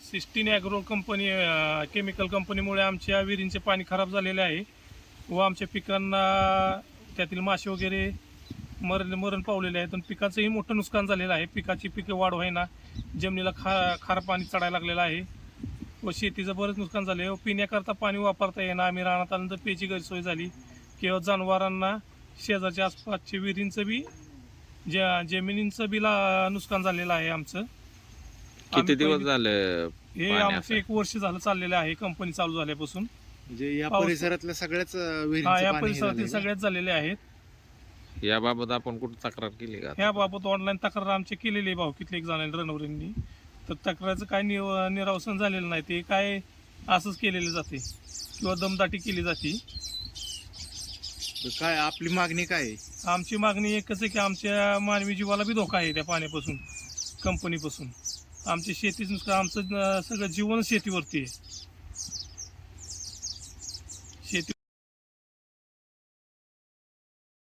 Cysteine agro company chemical कंपनीमुळे आमच्या विहिरींचे पाणी खराब झालेले आहे व आमच्या पिकांना त्यातील मासे वगैरे मरण मरण पावलेले आहेत. आणि पिकाचंही मोठं नुकसान झालेलं आहे. पिकाची पिके वाढ होईना जमिनीला खा खार पाणी चढायला लागलेलं आहे. व शेतीचं बरंच नुकसान झालं आहे व पिण्याकरता पाणी वापरता येणं आम्ही रानात आल्यानंतर प्यायची गैरसोय झाली. किंवा जनावरांना शेजारच्या आसपासच्या विहिरींचं बी ज्या जमिनींचं बी ला- नुकसान झालेलं आहे आमचं. किती दिवस झाले हे आमचं? एक वर्ष झालं चाललेलं आहे. कंपनी चालू झाल्यापासून. म्हणजे या परिसरातल्या सगळ्याच हा या पाणी हे परिसरातील? सगळ्यात झालेले आहेत. याबाबत आपण कुठं तक्रार केली का? ह्याबाबत ऑनलाईन तक्रार आमची केलेली आहे भाऊ किती एक जणांनी रणवरींनी. तर तक्रारचं काय निव- निरावसन झालेलं नाही. ते काय असंच केलेलं जाते. किंवा दमदाटी केली जाते. तर काय आपली मागणी काय आहे? आमची मागणी एकच आहे की आमच्या मानवी जीवाला बी धोका आहे त्या पाण्यापासून कंपनीपासून. आमची शेतीच नुसतं आमचं अं, सगळं जीवन शेतीवरती आहे.